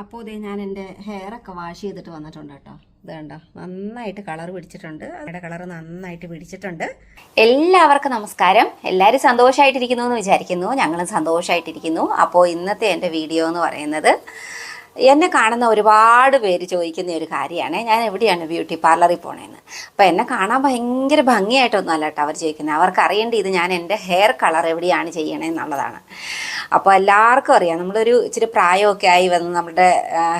അപ്പോൾ ഇതേ ഞാൻ എന്റെ ഹെയറൊക്കെ വാഷ് ചെയ്തിട്ട് വന്നിട്ടുണ്ട് കേട്ടോ. ഇത് കണ്ടോ? നന്നായിട്ട് കളർ പിടിച്ചിട്ടുണ്ട്. അതിന്റെ കളർ നന്നായിട്ട് പിടിച്ചിട്ടുണ്ട്. എല്ലാവർക്കും നമസ്കാരം. എല്ലാവരും സന്തോഷമായിട്ടിരിക്കുന്നു എന്ന് വിചാരിക്കുന്നു. ഞങ്ങളും സന്തോഷമായിട്ടിരിക്കുന്നു അപ്പോൾ ഇന്നത്തെ എന്റെ വീഡിയോ എന്ന് പറയുന്നത് എന്നെ കാണുന്ന ഒരുപാട് പേര് ചോദിക്കുന്ന ഒരു കാര്യമാണ്. ഞാൻ എവിടെയാണ് ബ്യൂട്ടി പാർലറിൽ പോണേന്ന്. അപ്പോൾ എന്നെ കാണാൻ ഭയങ്കര ഭംഗിയായിട്ടൊന്നും അല്ല കേട്ടോ അവർ ചോദിക്കുന്നത്. അവർക്ക് അറിയേണ്ട ഇത് ഞാൻ എന്റെ ഹെയർ കളർ എവിടെയാണ് ചെയ്യണേന്നുള്ളതാണ്. അപ്പോൾ എല്ലാവർക്കും അറിയാം. നമ്മളൊരു ഇച്ചിരി പ്രായമൊക്കെ ആയി വന്ന് നമ്മുടെ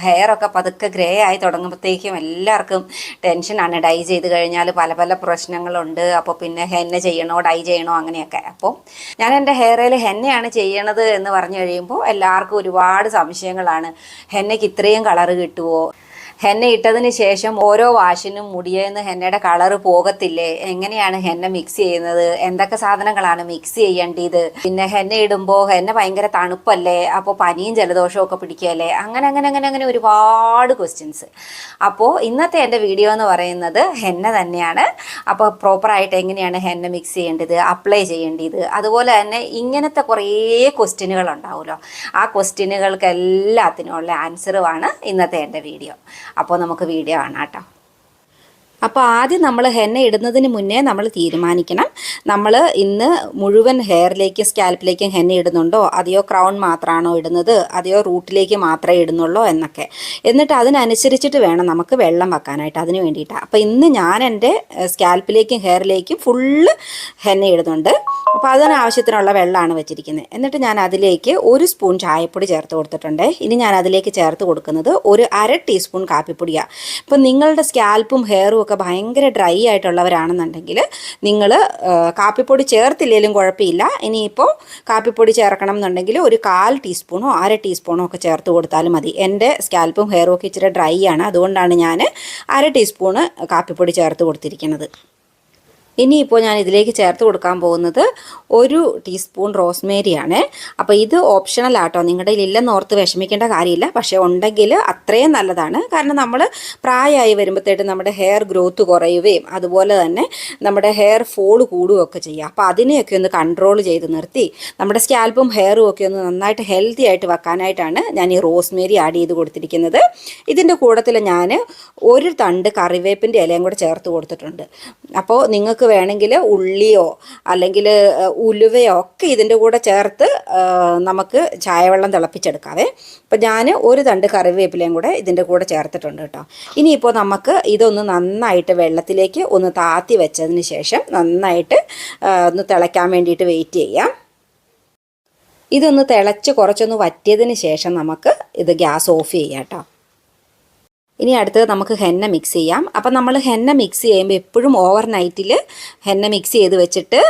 ഹെയറൊക്കെ പതുക്കെ ഗ്രേ ആയി തുടങ്ങുമ്പോഴത്തേക്കും എല്ലാവർക്കും ടെൻഷനാണ്. ഡൈ ചെയ്ത് കഴിഞ്ഞാൽ പല പല പ്രശ്നങ്ങളുണ്ട്. അപ്പോൾ പിന്നെ ഹെന്ന ചെയ്യണോ ഡൈ ചെയ്യണോ അങ്ങനെയൊക്കെ. അപ്പോൾ ഞാൻ എന്റെ ഹെയറിൽ ഹെന്നയാണ് ചെയ്യണത് എന്ന് പറഞ്ഞു കഴിയുമ്പോൾ എല്ലാവർക്കും ഒരുപാട് സംശയങ്ങളാണ്. ഹെന്നയ്ക്ക് ഇത്രയും കളറ് കിട്ടുമോ ഹെന്ന ഇട്ടതിന് ശേഷം ഓരോ വാഷിനും മുടിയെന്ന് ഹെന്നയുടെ കളറ് പോകത്തില്ലേ? എങ്ങനെയാണ് ഹെന്ന മിക്സ് ചെയ്യുന്നത്? എന്തൊക്കെ സാധനങ്ങളാണ് മിക്സ് ചെയ്യേണ്ടത്? പിന്നെ ഹെന്ന ഇടുമ്പോൾ ഹെന്ന ഭയങ്കര തണുപ്പല്ലേ? അപ്പോൾ പനിയും ജലദോഷവും ഒക്കെ പിടിക്കുകയല്ലേ? അങ്ങനെ അങ്ങനെ അങ്ങനെ അങ്ങനെ ഒരുപാട് ക്വസ്റ്റ്യൻസ് അപ്പോൾ ഇന്നത്തെ എന്റെ വീഡിയോ എന്ന് പറയുന്നത് ഹെന്ന തന്നെയാണ്. അപ്പോൾ പ്രോപ്പറായിട്ട് എങ്ങനെയാണ് ഹെന്ന മിക്സ് ചെയ്യേണ്ടത് അപ്ലൈ ചെയ്യേണ്ടത്? അതുപോലെ തന്നെ ഇങ്ങനത്തെ കുറേ ക്വസ്റ്റ്യനുകൾ ഉണ്ടാവുമല്ലോ. ആ ക്വസ്റ്റ്യനുകൾക്ക് എല്ലാത്തിനും ഉള്ള ആൻസറുമാണ് ഇന്നത്തെ എന്റെ വീഡിയോ അപ്പോൾ നമുക്ക് വീഡിയോ കാണാം കേട്ടോ അപ്പോൾ ആദ്യം നമ്മൾ ഹെന്ന ഇടുന്നതിന് മുന്നേ നമ്മൾ തീരുമാനിക്കണം. നമ്മൾ ഇന്ന് മുഴുവൻ ഹെയറിലേക്ക് സ്കാൽപ്പിലേക്കും ഹെന്ന ഇടുന്നുണ്ടോ? അതെയോ ക്രൗൺ മാത്രമാണോ ഇടുന്നത്? അതെയോ റൂട്ടിലേക്ക് മാത്രമേ ഇടുന്നുള്ളൂ എന്നൊക്കെ. എന്നിട്ട് അതിനനുസരിച്ചിട്ട് വേണം നമുക്ക് വെള്ളം വെക്കാനായിട്ട് അതിന് വേണ്ടിയിട്ടാണ് അപ്പോൾ ഇന്ന് ഞാൻ എന്റെ സ്കാൽപ്പിലേക്കും ഹെയറിലേക്കും ഫുള്ള് ഹെന്ന ഇടുന്നുണ്ട്. അപ്പോൾ അതിനാവശ്യത്തിനുള്ള വെള്ളമാണ് വെച്ചിരിക്കുന്നത്. എന്നിട്ട് ഞാൻ അതിലേക്ക് ഒരു സ്പൂൺ ചായപ്പൊടി ചേർത്ത് കൊടുത്തിട്ടുണ്ട്. ഇനി ഞാൻ അതിലേക്ക് ചേർത്ത് കൊടുക്കുന്നത് ഒരു അര ടീസ്പൂൺ കാപ്പിപ്പൊടിയാണ് ഇപ്പം നിങ്ങളുടെ സ്കാൽപ്പും ഹെയറും ഒക്കെ ഭയങ്കര ഡ്രൈ ആയിട്ടുള്ളവരാണെന്നുണ്ടെങ്കിൽ നിങ്ങൾ കാപ്പിപ്പൊടി ചേർത്തില്ലെങ്കിലും കുഴപ്പമില്ല. ഇനിയിപ്പോൾ കാപ്പിപ്പൊടി ചേർക്കണം എന്നുണ്ടെങ്കിൽ ഒരു കാൽ ടീസ്പൂണോ അര ടീസ്പൂണോ ഒക്കെ ചേർത്ത് കൊടുത്താലും മതി. എന്റെ സ്കാൽപ്പും ഹെയറും ഒക്കെ ഇച്ചിരി ഡ്രൈ ആണ്. അതുകൊണ്ടാണ് ഞാൻ അര ടീസ്പൂണ് കാപ്പിപ്പൊടി ചേർത്ത് കൊടുത്തിരിക്കുന്നത്. ഇനിയിപ്പോൾ ഞാൻ ഇതിലേക്ക് ചേർത്ത് കൊടുക്കാൻ പോകുന്നത് ഒരു ടീസ്പൂൺ റോസ്മേരിയാണ്. അപ്പോൾ ഇത് ഓപ്ഷണൽ ആട്ടോ. നിങ്ങളുടെ ഇല്ലെന്ന് ഓർത്ത് വിഷമിക്കേണ്ട കാര്യമില്ല. പക്ഷേ ഉണ്ടെങ്കിൽ അത്രയും നല്ലതാണ്. കാരണം നമ്മൾ പ്രായമായി വരുമ്പോഴത്തേട്ട് നമ്മുടെ ഹെയർ ഗ്രോത്ത് കുറയുകയും അതുപോലെ തന്നെ നമ്മുടെ ഹെയർ ഫോൾ കൂടുകയൊക്കെ ചെയ്യുക അപ്പോൾ അതിനെയൊക്കെ ഒന്ന് കൺട്രോൾ ചെയ്ത് നിർത്തി നമ്മുടെ സ്കാൽപ്പും ഹെയറും ഒക്കെ ഒന്ന് നന്നായിട്ട് ഹെൽത്തി ആയിട്ട് വെക്കാനായിട്ടാണ് ഞാൻ ഈ റോസ്മേരി ആഡ് ചെയ്ത് കൊടുത്തിരിക്കുന്നത്. ഇതിന്റെ കൂടത്തിൽ ഞാൻ ഒരു തണ്ട് കറിവേപ്പിന്റെ ഇലയും കൂടെ ചേർത്ത് കൊടുത്തിട്ടുണ്ട്. അപ്പോൾ നിങ്ങൾക്ക് വേണമെങ്കിൽ ഉള്ളിയോ അല്ലെങ്കിൽ ഉലുവയോ ഒക്കെ ഇതിന്റെ കൂടെ ചേർത്ത് നമുക്ക് ചായവെള്ളം തിളപ്പിച്ചെടുക്കാവേ. അപ്പോൾ ഞാൻ ഒരു തണ്ട് കറിവേപ്പിലയും കൂടെ ഇതിന്റെ കൂടെ ചേർത്തിട്ടുണ്ട് കേട്ടോ. ഇനിയിപ്പോൾ നമുക്ക് ഇതൊന്ന് നന്നായിട്ട് വെള്ളത്തിലേക്ക് ഒന്ന് താത്തി വെച്ചതിന് ശേഷം നന്നായിട്ട് ഒന്ന് തിളയ്ക്കാൻ വേണ്ടിയിട്ട് വെയിറ്റ് ചെയ്യാം. ഇതൊന്ന് തിളച്ച് കുറച്ചൊന്ന് വറ്റിയതിന് ശേഷം നമുക്ക് ഇത് ഗ്യാസ് ഓഫ് ചെയ്യാം കേട്ടോ. ഇനി അടുത്തത് നമുക്ക് ഹെന്ന മിക്സ് ചെയ്യാം. അപ്പം നമ്മൾ ഹെന്ന മിക്സ് ചെയ്യുമ്പോൾ എപ്പോഴും ഓവർ നൈറ്റിൽ ഹെന്ന മിക്സ് ചെയ്ത് വെച്ചിട്ട്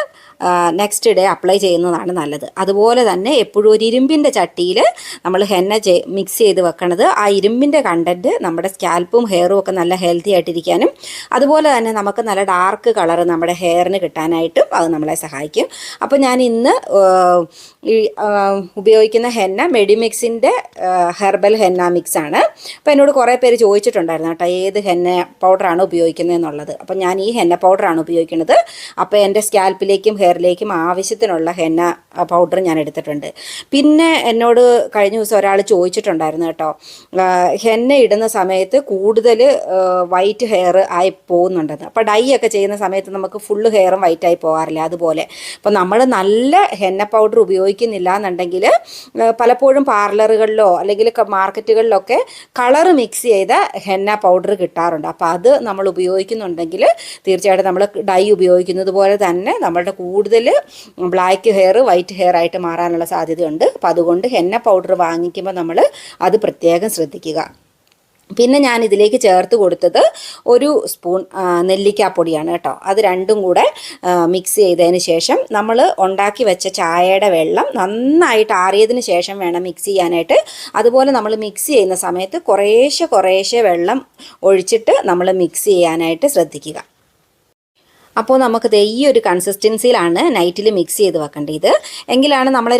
നെക്സ്റ്റ് ഡേ അപ്ലൈ ചെയ്യുന്നതാണ് നല്ലത്. അതുപോലെ തന്നെ എപ്പോഴും ഒരു ഇരുമ്പിന്റെ ചട്ടിയിൽ നമ്മൾ ഹെന്ന മിക്സ് ചെയ്ത് വെക്കണത്. ആ ഇരുമ്പിന്റെ കണ്ടന്റ് നമ്മുടെ സ്കാൽപ്പും ഹെയറും ഒക്കെ നല്ല ഹെൽത്തി ആയിട്ടിരിക്കാനും അതുപോലെ തന്നെ നമുക്ക് നല്ല ഡാർക്ക് കളർ നമ്മുടെ ഹെയറിന് കിട്ടാനായിട്ടും അത് നമ്മളെ സഹായിക്കും. അപ്പോൾ ഞാൻ ഇന്ന് ഉപയോഗിക്കുന്ന ഹെന്ന മെഡിമിക്സിന്റെ ഹെർബൽ ഹെന്ന മിക്സ് ആണ്. അപ്പോൾ എന്നോട് കുറേ പേര് ചോദിച്ചിട്ടുണ്ടായിരുന്നു കേട്ടോ ഏത് ഹെന്ന പൗഡറാണ് ഉപയോഗിക്കുന്നത് എന്നുള്ളത്. അപ്പോൾ ഞാൻ ഈ ഹെന്ന പൗഡറാണ് ഉപയോഗിക്കുന്നത്. അപ്പോൾ എന്റെ സ്കാൽപ്പിലേക്കും ഹെയറിലേക്കും ആവശ്യത്തിനുള്ള ഹെന്ന പൗഡർ ഞാൻ എടുത്തിട്ടുണ്ട്. പിന്നെ എന്നോട് കഴിഞ്ഞ ദിവസം ഒരാൾ ചോദിച്ചിട്ടുണ്ടായിരുന്നു കേട്ടോ ഹെന്ന ഇടുന്ന സമയത്ത് കൂടുതൽ വൈറ്റ് ഹെയർ ആയി പോകുന്നുണ്ടെന്ന്. അപ്പോൾ ഡൈ ഒക്കെ ചെയ്യുന്ന സമയത്ത് നമുക്ക് ഫുള്ള് ഹെയറും വൈറ്റായി പോകാറില്ല അതുപോലെ. അപ്പോൾ നമ്മൾ നല്ല ഹെന്ന പൗഡർ ഉപയോഗിക്കുന്നില്ല എന്നുണ്ടെങ്കിൽ പലപ്പോഴും പാർലറുകളിലോ അല്ലെങ്കിൽ മാർക്കറ്റുകളിലൊക്കെ കളർ മിക്സ് ചെയ്ത ഹെന്ന പൗഡർ കിട്ടാറുണ്ട്. അപ്പോൾ അത് നമ്മൾ ഉപയോഗിക്കുന്നുണ്ടെങ്കിൽ തീർച്ചയായിട്ടും നമ്മൾ ഡൈ ഉപയോഗിക്കുന്നത് പോലെ തന്നെ നമ്മളുടെ കൂടുതൽ ബ്ലാക്ക് ഹെയർ വൈറ്റ് ഹെയർ ആയിട്ട് മാറാനുള്ള സാധ്യതയുണ്ട്. അപ്പോൾ അതുകൊണ്ട് ഹെന്ന പൗഡർ വാങ്ങിക്കുമ്പോൾ നമ്മൾ അത് പ്രത്യേകം ശ്രദ്ധിക്കുക. പിന്നെ ഞാൻ ഇതിലേക്ക് ചേർത്ത് കൊടുത്തത് ഒരു സ്പൂൺ നെല്ലിക്കാപ്പൊടിയാണ് കേട്ടോ. അത് രണ്ടും കൂടെ മിക്സ് ചെയ്തതിന് ശേഷം നമ്മൾ ഉണ്ടാക്കി വെച്ച ചായയുടെ വെള്ളം നന്നായിട്ട് ആറിയതിന് ശേഷം വേണം മിക്സ് ചെയ്യാനായിട്ട്. അതുപോലെ നമ്മൾ മിക്സ് ചെയ്യുന്ന സമയത്ത് കുറേശ്ശെ കുറേശ്ശെ വെള്ളം ഒഴിച്ചിട്ട് നമ്മൾ മിക്സ് ചെയ്യാനായിട്ട് ശ്രദ്ധിക്കുക. അപ്പോൾ നമുക്ക് ദേ ഈ ഒരു കൺസിസ്റ്റൻസിയിലാണ് നൈറ്റിൽ മിക്സ് ചെയ്ത് വെക്കേണ്ടത് എങ്കിലാണ് നമ്മൾ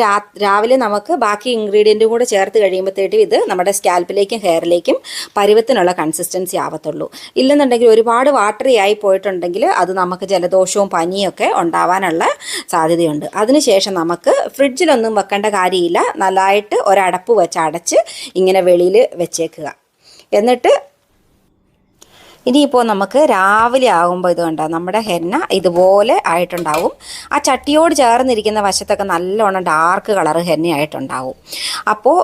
രാവിലെ നമുക്ക് ബാക്കി ഇൻഗ്രീഡിയന്റും കൂടെ ചേർത്ത് കഴിയുമ്പോഴത്തേക്കും ഇത് നമ്മുടെ സ്കാൽപ്പിലേക്കും ഹെയറിലേക്കും പരുവത്തിനുള്ള കൺസിസ്റ്റൻസി ആവത്തുള്ളൂ. ഇല്ലെന്നുണ്ടെങ്കിൽ ഒരുപാട് വാട്ടറി ആയി പോയിട്ടുണ്ടെങ്കിൽ അത് നമുക്ക് ജലദോഷവും പനിയൊക്കെ ഉണ്ടാവാനുള്ള സാധ്യതയുണ്ട്. അതിനുശേഷം നമുക്ക് ഫ്രിഡ്ജിലൊന്നും വെക്കേണ്ട കാര്യമില്ല. നല്ലതായിട്ട് ഒരടപ്പ് വെച്ച് അടച്ച് ഇങ്ങനെ വെളിയിൽ വെച്ചേക്കുക. എന്നിട്ട് ഇനിയിപ്പോൾ നമുക്ക് രാവിലെ ആകുമ്പോൾ ഇത് നമ്മുടെ ഹെന്ന ഇതുപോലെ ആയിട്ടുണ്ടാവും. ആ ചട്ടിയോട് ചേർന്നിരിക്കുന്ന വശത്തൊക്കെ നല്ലോണം ഡാർക്ക് കളർ ഹെന്ന ആയിട്ടുണ്ടാവും അപ്പോൾ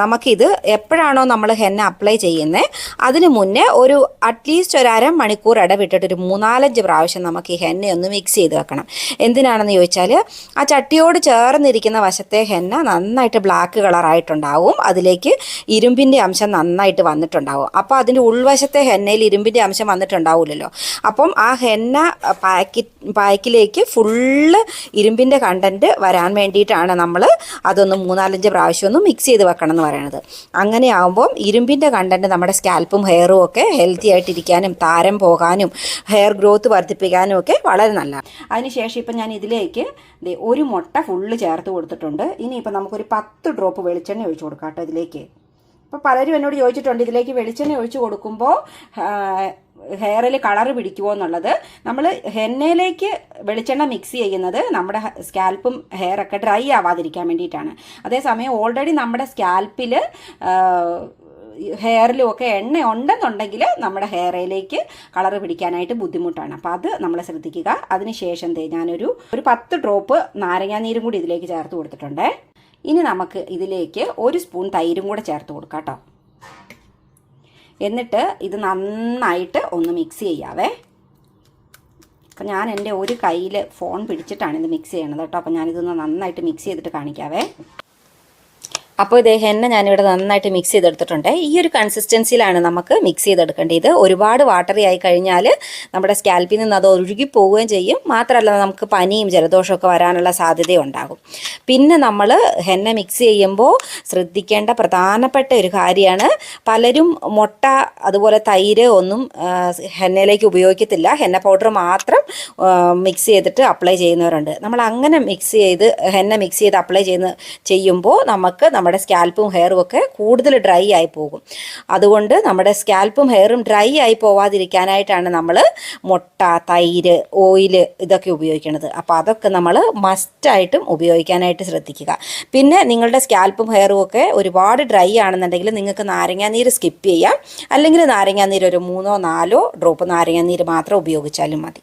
നമുക്കിത് എപ്പോഴാണോ നമ്മൾ ഹെന്ന അപ്ലൈ ചെയ്യുന്നത് അതിന് മുന്നേ ഒരു അറ്റ്ലീസ്റ്റ് ഒരു അര മണിക്കൂർ ഇടവിട്ടിട്ട് ഒരു മൂന്നാലഞ്ച് പ്രാവശ്യം നമുക്ക് ഈ ഹെന്ന ഒന്ന് മിക്സ് ചെയ്ത് വെക്കണം. എന്തിനാണെന്ന് ചോദിച്ചാൽ ആ ചട്ടിയോട് ചേർന്നിരിക്കുന്ന വശത്തെ ഹെന്ന നന്നായിട്ട് ബ്ലാക്ക് കളറായിട്ടുണ്ടാവും അതിലേക്ക് ഇരുമ്പിന്റെ അംശം നന്നായിട്ട് വന്നിട്ടുണ്ടാവും. അപ്പോൾ അതിന്റെ ഉൾവശത്തെ ഹെന്നയിൽ ഇരുമ്പിന്റെ അംശം വന്നിട്ടുണ്ടാവില്ലല്ലോ അപ്പം ആ ഹെന്ന പാക്കി പാക്കിലേക്ക് ഫുള്ള് ഇരുമ്പിന്റെ കണ്ടന്റ് വരാൻ വേണ്ടിയിട്ടാണ് നമ്മൾ അതൊന്ന് മൂന്നാലഞ്ച് പ്രാവശ്യം ഒന്ന് മിക്സ് ചെയ്ത് വെക്കണം എന്ന് പറയണത്. അങ്ങനെ ആകുമ്പം ഇരുമ്പിന്റെ കണ്ടന്റ് നമ്മുടെ സ്കാൽപ്പും ഹെയറും ഒക്കെ ഹെൽത്തി ആയിട്ടിരിക്കാനും താരം പോകാനും ഹെയർ ഗ്രോത്ത് വർദ്ധിപ്പിക്കാനും ഒക്കെ വളരെ നല്ലതാണ്. അതിനുശേഷം ഇപ്പം ഞാൻ ഇതിലേക്ക് ഒരു മുട്ട ഫുള്ള് ചേർത്ത് കൊടുത്തിട്ടുണ്ട്. ഇനിയിപ്പോൾ നമുക്കൊരു പത്ത് ഡ്രോപ്പ് വെളിച്ചെണ്ണ ഒഴിച്ചു കൊടുക്കാം കേട്ടോ ഇതിലേക്ക്. അപ്പോൾ പലരും എന്നോട് ചോദിച്ചിട്ടുണ്ട് ഇതിലേക്ക് വെളിച്ചെണ്ണ ഒഴിച്ചു കൊടുക്കുമ്പോൾ ഹെയറിൽ കളർ പിടിക്കുമോ എന്നുള്ളത്. നമ്മൾ ഹെന്നയിലേക്ക് വെളിച്ചെണ്ണ മിക്സ് ചെയ്യുന്നത് നമ്മുടെ സ്കാൽപ്പും ഹെയറൊക്കെ ഡ്രൈ ആവാതിരിക്കാൻ വേണ്ടിയിട്ടാണ്. അതേസമയം ഓൾറെഡി നമ്മുടെ സ്കാൽപ്പിൽ ഹെയറിലും ഒക്കെ എണ്ണ ഉണ്ടെന്നുണ്ടെങ്കിൽ നമ്മുടെ ഹെയറിലേക്ക് കളർ പിടിക്കാനായിട്ട് ബുദ്ധിമുട്ടാണ്. അപ്പം അത് നമ്മൾ ശ്രദ്ധിക്കുക. അതിനുശേഷം ഞാനൊരു ഒരു പത്ത് ഡ്രോപ്പ് നാരങ്ങാനീരും കൂടി ഇതിലേക്ക് ചേർത്ത് കൊടുത്തിട്ടുണ്ട്. ഇനി നമുക്ക് ഇതിലേക്ക് ഒരു സ്പൂൺ തൈരും കൂടെ ചേർത്ത് കൊടുക്കാം കേട്ടോ. എന്നിട്ട് ഇത് നന്നായിട്ട് ഒന്ന് മിക്സ് ചെയ്യാവേ. അപ്പം ഞാൻ എന്റെ ഒരു കയ്യിൽ ഫോൺ പിടിച്ചിട്ടാണ് ഇത് മിക്സ് ചെയ്യണത് കേട്ടോ. അപ്പം ഞാനിതൊന്ന് നന്നായിട്ട് മിക്സ് ചെയ്തിട്ട് കാണിക്കാവേ. അപ്പോൾ ഇത് ഹെന്ന ഞാനിവിടെ നന്നായിട്ട് മിക്സ് ചെയ്തെടുത്തിട്ടുണ്ട്. ഈ ഒരു കൺസിസ്റ്റൻസിയിലാണ് നമുക്ക് മിക്സ് ചെയ്തെടുക്കേണ്ടത്. ഒരുപാട് വാട്ടറി ആയി കഴിഞ്ഞാൽ നമ്മുടെ സ്കാൽപ്പിൽ നിന്ന് അത് ഒഴുകി പോവുകയും ചെയ്യും. മാത്രമല്ല നമുക്ക് പനിയും ജലദോഷമൊക്കെ വരാനുള്ള സാധ്യതയുണ്ടാകും പിന്നെ നമ്മൾ ഹെന്ന മിക്സ് ചെയ്യുമ്പോൾ ശ്രദ്ധിക്കേണ്ട പ്രധാനപ്പെട്ട ഒരു കാര്യമാണ് പലരും മുട്ട അതുപോലെ തൈര് ഒന്നും ഹെന്നയിലേക്ക് ഉപയോഗിക്കത്തില്ല. ഹെന്ന പൗഡർ മാത്രം മിക്സ് ചെയ്തിട്ട് അപ്ലൈ ചെയ്യുന്നവരുണ്ട്. നമ്മൾ അങ്ങനെ മിക്സ് ചെയ്ത് ഹെന്ന മിക്സ് ചെയ്ത് അപ്ലൈ ചെയ്യുന്ന ചെയ്യുമ്പോൾ നമുക്ക് നമ്മുടെ സ്കാൽപ്പും ഹെയറും ഒക്കെ കൂടുതൽ ഡ്രൈ ആയി പോകും. അതുകൊണ്ട് നമ്മുടെ സ്കാൽപ്പും ഹെയറും ഡ്രൈ ആയി പോവാതിരിക്കാനായിട്ടാണ് നമ്മൾ മുട്ട തൈര് ഓയിൽ ഇതൊക്കെ ഉപയോഗിക്കുന്നത് അപ്പോൾ അതൊക്കെ നമ്മൾ മസ്റ്റായിട്ടും ഉപയോഗിക്കാനായിട്ട് ശ്രദ്ധിക്കുക. പിന്നെ നിങ്ങളുടെ സ്കാൽപ്പും ഹെയറും ഒക്കെ ഒരുപാട് ഡ്രൈ ആണെന്നുണ്ടെങ്കിൽ നിങ്ങൾക്ക് നാരങ്ങാനീര് സ്കിപ്പ് ചെയ്യാം. അല്ലെങ്കിൽ നാരങ്ങാനീര് ഒരു മൂന്നോ നാലോ ഡ്രോപ്പ് നാരങ്ങാനീര് മാത്രം ഉപയോഗിച്ചാലും മതി.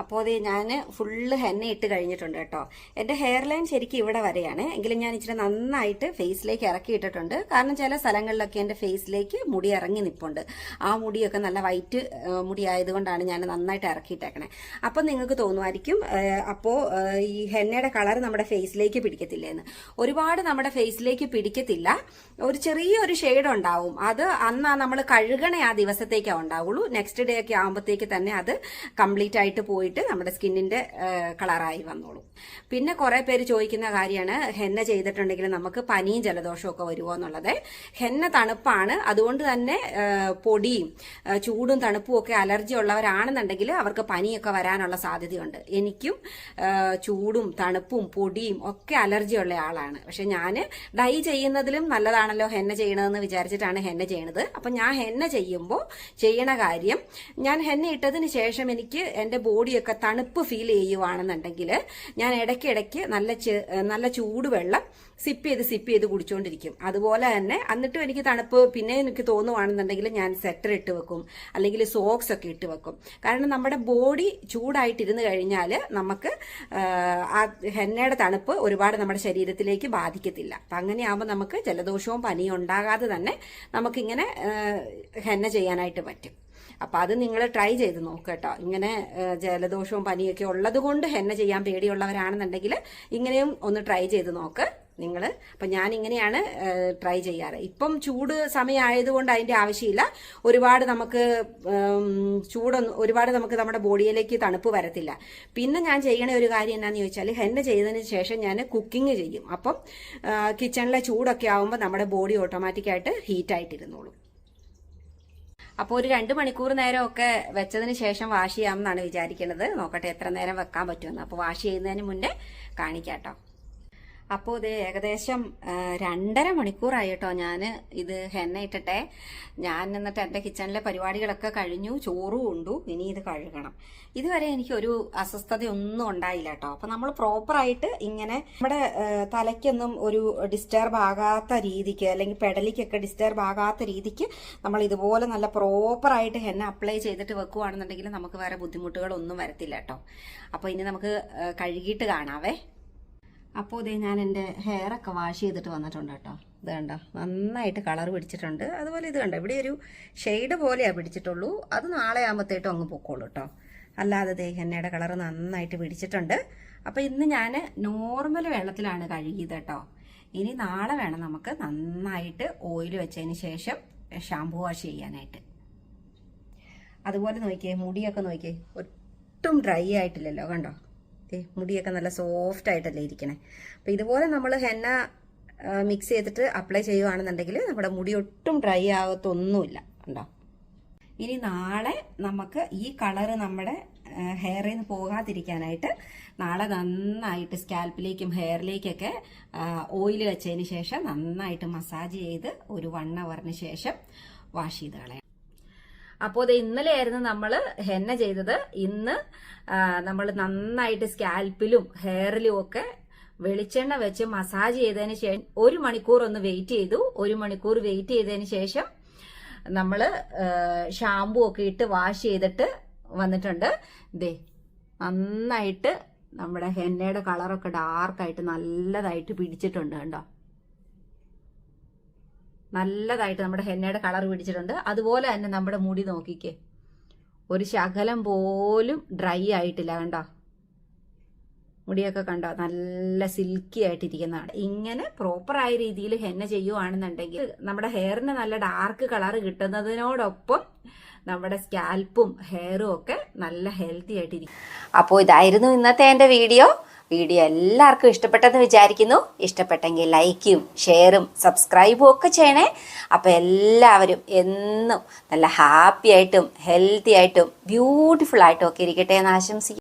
അപ്പോൾ അത് ഞാൻ ഫുള്ള് ഹെന്ന ഇട്ട് കഴിഞ്ഞിട്ടുണ്ട് കേട്ടോ. എന്റെ ഹെയർ ലൈൻ ശരിക്കും ഇവിടെ വരെയാണ്. എങ്കിലും ഞാൻ ഇച്ചിരി നന്നായിട്ട് ഫേസിലേക്ക് ഇറക്കി ഇട്ടിട്ടുണ്ട്. കാരണം ചില സ്ഥലങ്ങളിലൊക്കെ എന്റെ ഫേസിലേക്ക് മുടി ഇറങ്ങി നിൽപ്പുണ്ട് ആ മുടിയൊക്കെ നല്ല വൈറ്റ് മുടി ആയതുകൊണ്ടാണ് ഞാൻ നന്നായിട്ട് ഇറക്കിയിട്ടേക്കണേ അപ്പം നിങ്ങൾക്ക് തോന്നുമായിരിക്കും അപ്പോൾ ഈ ഹെന്നയുടെ കളർ നമ്മുടെ ഫേസിലേക്ക് പിടിക്കത്തില്ലേന്ന്. ഒരുപാട് നമ്മുടെ ഫേസിലേക്ക് പിടിക്കത്തില്ല. ഒരു ചെറിയൊരു ഷെയ്ഡ് ഉണ്ടാവും. അത് അന്ന് നമ്മൾ കഴുകണേ ആ ദിവസത്തേക്കേ ഉണ്ടാവുള്ളൂ. നെക്സ്റ്റ് ഡേ ഒക്കെ ആകുമ്പോഴത്തേക്ക് തന്നെ അത് കംപ്ലീറ്റ് ആയിട്ട് പോയിട്ട് നമ്മുടെ സ്കിന്നിന്റെ കളറായി വന്നോളും. പിന്നെ കുറെ പേര് ചോദിക്കുന്ന കാര്യമാണ് ഹെന്ന ചെയ്തിട്ടുണ്ടെങ്കിൽ നമുക്ക് പനിയും ജലദോഷവും ഒക്കെ വരുമോ എന്നുള്ളത്. ഹെന്ന തണുപ്പാണ് അതുകൊണ്ട് തന്നെ പൊടിയും ചൂടും തണുപ്പും ഒക്കെ അലർജി ഉള്ളവരാണെന്നുണ്ടെങ്കിൽ അവർക്ക് പനിയൊക്കെ വരാനുള്ള സാധ്യതയുണ്ട്. എനിക്കും ചൂടും തണുപ്പും പൊടിയും ഒക്കെ അലർജി ഉള്ള ആളാണ്. പക്ഷെ ഞാൻ ഡൈ ചെയ്യുന്നതിലും നല്ലതാണല്ലോ ഹെന്ന ചെയ്യണതെന്ന് വിചാരിച്ചിട്ടാണ് ഹെന്ന ചെയ്യണത്. അപ്പം ഞാൻ ഹെന്ന ചെയ്യുമ്പോൾ ചെയ്യണ കാര്യം ഞാൻ ഹെന്ന ഇട്ടതിന് ശേഷം എനിക്ക് എന്റെ ബോഡിയൊക്കെ തണുപ്പ് ഫീൽ ചെയ്യുവാണെന്നുണ്ടെങ്കിൽ ഞാൻ ഇടയ്ക്കിടയ്ക്ക് നല്ല നല്ല ചൂടുവെള്ളം സിപ്പ് ചെയ്ത് സിപ്പ് ചെയ്ത് കുടിച്ചുകൊണ്ടിരിക്കും അതുപോലെ തന്നെ എന്നിട്ടും എനിക്ക് തണുപ്പ് പിന്നെ എനിക്ക് തോന്നുവാണെന്നുണ്ടെങ്കിൽ ഞാൻ സെറ്റർ ഇട്ട് വെക്കും അല്ലെങ്കിൽ സോക്സ് ഒക്കെ ഇട്ട് വെക്കും. കാരണം നമ്മുടെ ബോഡി ചൂടായിട്ടിരുന്ന് കഴിഞ്ഞാൽ നമുക്ക് ആ, ഹെന്നയുടെ തണുപ്പ് ഒരുപാട് നമ്മുടെ ശരീരത്തിലേക്ക് ബാധിക്കത്തില്ല. അപ്പം അങ്ങനെയാകുമ്പോൾ നമുക്ക് ജലദോഷവും പനിയും ഉണ്ടാകാതെ തന്നെ നമുക്കിങ്ങനെ ഹെന്ന ചെയ്യാനായിട്ട് പറ്റും. അപ്പം അത് നിങ്ങൾ ട്രൈ ചെയ്ത് നോക്കുക കേട്ടോ ഇങ്ങനെ ജലദോഷവും പനിയൊക്കെ ഉള്ളത് കൊണ്ട് ഹെന്ന ചെയ്യാൻ പേടിയുള്ളവരാണെന്നുണ്ടെങ്കിൽ ഇങ്ങനെയും ഒന്ന് ട്രൈ ചെയ്ത് നോക്ക് നിങ്ങൾ അപ്പം ഞാൻ ഇങ്ങനെയാണ് ട്രൈ ചെയ്യാറ്. ഇപ്പം ചൂട് സമയമായതുകൊണ്ട് അതിന്റെ ആവശ്യമില്ല. ഒരുപാട് നമുക്ക് ചൂടൊന്നും ഒരുപാട് നമുക്ക് നമ്മുടെ ബോഡിയിലേക്ക് തണുപ്പ് വരത്തില്ല. പിന്നെ ഞാൻ ചെയ്യണ ഒരു കാര്യം എന്നാന്ന് ചോദിച്ചാൽ ഹെന്ന ചെയ്തതിന് ശേഷം ഞാൻ കുക്കിംഗ് ചെയ്യും. അപ്പം കിച്ചണിലെ ചൂടൊക്കെ ആകുമ്പോൾ നമ്മുടെ ബോഡി ഓട്ടോമാറ്റിക്കായിട്ട് ഹീറ്റായിട്ടിരുന്നോളും അപ്പോൾ ഒരു രണ്ട് മണിക്കൂർ നേരമൊക്കെ വെച്ചതിന് ശേഷം വാഷ് ചെയ്യാമെന്നാണ് വിചാരിക്കുന്നത്. നോക്കട്ടെ എത്ര നേരം വെക്കാൻ പറ്റുമെന്ന്. അപ്പോൾ വാഷ് ചെയ്യുന്നതിന് മുന്നേ കാണിക്കാം കേട്ടോ അപ്പോൾ ഇത് ഏകദേശം രണ്ടര മണിക്കൂറായി കേട്ടോ ഞാൻ ഇത് ഹെന്ന ഇട്ടിട്ടെ. ഞാൻ എന്നിട്ട് എന്റെ കിച്ചണിലെ പരിപാടികളൊക്കെ കഴിഞ്ഞു ചോറും ഉണ്ടു ഇനി ഇത് കഴുകണം. ഇതുവരെ എനിക്കൊരു അസ്വസ്ഥതയൊന്നും ഉണ്ടായില്ല കേട്ടോ. അപ്പം നമ്മൾ പ്രോപ്പറായിട്ട് ഇങ്ങനെ നമ്മുടെ തലയ്ക്കൊന്നും ഒരു ഡിസ്റ്റർബ് ആകാത്ത രീതിക്ക് അല്ലെങ്കിൽ പെടലിക്കൊക്കെ ഡിസ്റ്റർബ് ആകാത്ത രീതിക്ക് നമ്മൾ ഇതുപോലെ നല്ല പ്രോപ്പറായിട്ട് ഹെന്ന അപ്ലൈ ചെയ്തിട്ട് വെക്കുകയാണെന്നുണ്ടെങ്കിൽ നമുക്ക് വേറെ ബുദ്ധിമുട്ടുകളൊന്നും വരത്തില്ല കേട്ടോ. അപ്പോൾ ഇനി നമുക്ക് കഴുകിയിട്ട് കാണാവേ. അപ്പോൾ ഇതേ ഞാൻ എന്റെ ഹെയറൊക്കെ വാഷ് ചെയ്തിട്ട് വന്നിട്ടുണ്ട് കേട്ടോ. ഇത് കണ്ടോ? നന്നായിട്ട് കളർ പിടിച്ചിട്ടുണ്ട്. അതുപോലെ ഇത് കണ്ടോ? ഇവിടെ ഒരു ഷെയ്ഡ് പോലെയാണ് പിടിച്ചിട്ടുള്ളൂ. അത് നാളെ ആകുമ്പോഴത്തേട്ടും അങ്ങ് പൊക്കോളൂ കേട്ടോ. അല്ലാതെ ദേ എണ്ണയുടെ കളർ നന്നായിട്ട് പിടിച്ചിട്ടുണ്ട്. അപ്പോൾ ഇന്ന് ഞാൻ നോർമൽ വെള്ളത്തിലാണ് കഴുകിയത് കേട്ടോ. ഇനി നാളെ വേണം നമുക്ക് നന്നായിട്ട് ഓയിൽ വെച്ചതിന് ശേഷം ഷാംപൂ വാഷ് ചെയ്യാനായിട്ട്. അതുപോലെ നോക്കിയേ മുടിയൊക്കെ നോക്കിയേ ഒട്ടും ഡ്രൈ ആയിട്ടില്ലല്ലോ കണ്ടോ? മുടിയൊക്കെ നല്ല സോഫ്റ്റ് ആയിട്ടല്ലേ ഇരിക്കണേ. അപ്പം ഇതുപോലെ നമ്മൾ ഹെന്ന മിക്സ് ചെയ്തിട്ട് അപ്ലൈ ചെയ്യുവാണെന്നുണ്ടെങ്കിൽ നമ്മുടെ മുടി ഒട്ടും ഡ്രൈ ആകത്തൊന്നുമില്ല കണ്ടോ? ഇനി നാളെ നമുക്ക് ഈ കളറ് നമ്മുടെ ഹെയറിൽ നിന്ന് പോകാതിരിക്കാനായിട്ട് നാളെ നന്നായിട്ട് സ്കാൽപ്പിലേക്കും ഹെയറിലേക്കൊക്കെ ഓയിൽ വെച്ചതിന് ശേഷം നന്നായിട്ട് മസാജ് ചെയ്ത് ഒരു വൺ അവറിന് ശേഷം വാഷ് ചെയ്ത് കളയാം. അപ്പോൾ ഇത് ഇന്നലെയായിരുന്നു നമ്മൾ ഹെന്ന ചെയ്തത്. ഇന്ന് നമ്മൾ നന്നായിട്ട് സ്കാൽപ്പിലും ഹെയറിലും ഒക്കെ വെളിച്ചെണ്ണ വെച്ച് മസാജ് ചെയ്തതിന് ശേഷം ഒരു മണിക്കൂർ ഒന്ന് വെയിറ്റ് ചെയ്തു. ഒരു മണിക്കൂർ വെയിറ്റ് ചെയ്തതിന് ശേഷം നമ്മൾ ഷാമ്പു ഒക്കെ ഇട്ട് വാഷ് ചെയ്തിട്ട് വന്നിട്ടുണ്ട്. ദേ നന്നായിട്ട് നമ്മുടെ ഹെന്നയുടെ കളറൊക്കെ ഡാർക്കായിട്ട് നല്ലതായിട്ട് പിടിച്ചിട്ടുണ്ട് കണ്ടോ. നല്ലതായിട്ട് നമ്മുടെ ഹെന്നയുടെ കളർ പിടിച്ചിട്ടുണ്ട്. അതുപോലെ തന്നെ നമ്മുടെ മുടി നോക്കിക്കേ. ഒരു ശകലം പോലും ഡ്രൈ ആയിട്ടില്ല കണ്ടോ? മുടിയൊക്കെ കണ്ടോ? നല്ല സിൽക്കി ആയിട്ടിരിക്കുന്നതാണ്. ഇങ്ങനെ പ്രോപ്പറായ രീതിയിൽ ഹെന്ന ചെയ്യുവാണെന്നുണ്ടെങ്കിൽ നമ്മുടെ ഹെയറിന് നല്ല ഡാർക്ക് കളർ കിട്ടുന്നതിനോടൊപ്പം നമ്മുടെ സ്കാൽപ്പും ഹെയറും ഒക്കെ നല്ല ഹെൽത്തി ആയിട്ടിരിക്കും. അപ്പോൾ ഇതായിരുന്നു ഇന്നത്തെ എന്റെ വീഡിയോ വീഡിയോ എല്ലാവർക്കും ഇഷ്ടപ്പെട്ടെന്ന് വിചാരിക്കുന്നു. ഇഷ്ടപ്പെട്ടെങ്കിൽ ലൈക്കും ഷെയറും സബ്സ്ക്രൈബും ഒക്കെ ചെയ്യണേ. അപ്പോൾ എല്ലാവരും എന്നും നല്ല ഹാപ്പി ആയിട്ടും ഹെൽത്തി ആയിട്ടും ബ്യൂട്ടിഫുൾ ആയിട്ടും ഒക്കെ ഇരിക്കട്ടെ എന്ന് ആശംസിക്കുന്നു.